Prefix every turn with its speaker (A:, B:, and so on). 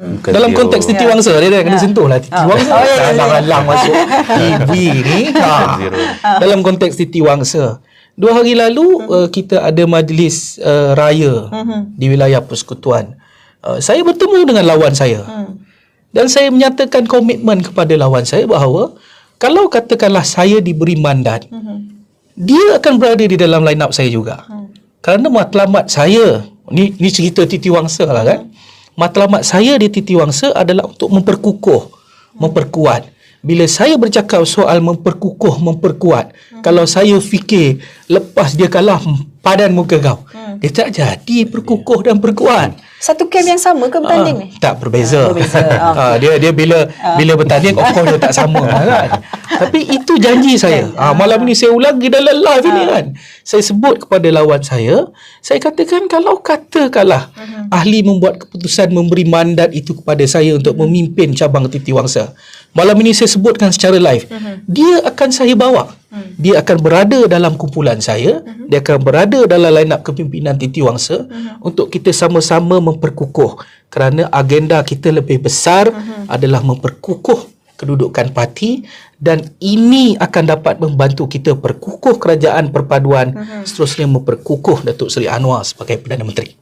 A: Bukan
B: Dalam
A: dia-
B: konteks Titi Wangsa dia dah kena sentuh lah Titi
C: Ah.
B: Wangsa.
C: Oh, ya, ya, ya.
B: Alang-alang masuk TV ni ha. Dalam konteks Titi Wangsa. Dua hari lalu uh, kita ada majlis uh, raya di wilayah persekutuan. Uh, Saya bertemu dengan lawan saya. Dan saya menyatakan komitmen kepada lawan saya bahawa Kalau katakanlah saya diberi mandat Dia akan berada di dalam line up saya juga. Kerana matlamat saya Ni, ni cerita Titi Wangsa lah kan Matlamat saya di Titi Wangsa adalah untuk memperkukuh Memperkuat. Bila saya bercakap soal memperkukuh, memperkuat Kalau saya fikir Lepas dia kalah Padan muka kau. Dia tak jadi perkukuh dan perkuat
C: Satu camp yang sama ke bertanding ni?
B: Ah, tak berbeza.
C: Ah, berbeza. Ah.
B: Ah, dia dia bila bila bertanding of course dia tak sama kan. Tapi itu janji saya. Ah, malam ni saya ulangi dalam live ini kan. Saya sebut kepada lawan saya, saya katakan kalau katakanlah ahli membuat keputusan memberi mandat itu kepada saya untuk memimpin cabang Titi Wangsa. Malam ini saya sebutkan secara live. Dia akan saya bawa. Dia akan berada dalam kumpulan saya, dia akan berada dalam line up kepimpinan Titi Wangsa untuk kita sama-sama memperkukuh. Kerana agenda kita lebih besar adalah memperkukuh kedudukan parti dan ini akan dapat membantu kita perkukuh kerajaan perpaduan seterusnya memperkukuh Datuk Seri Anwar sebagai Perdana Menteri.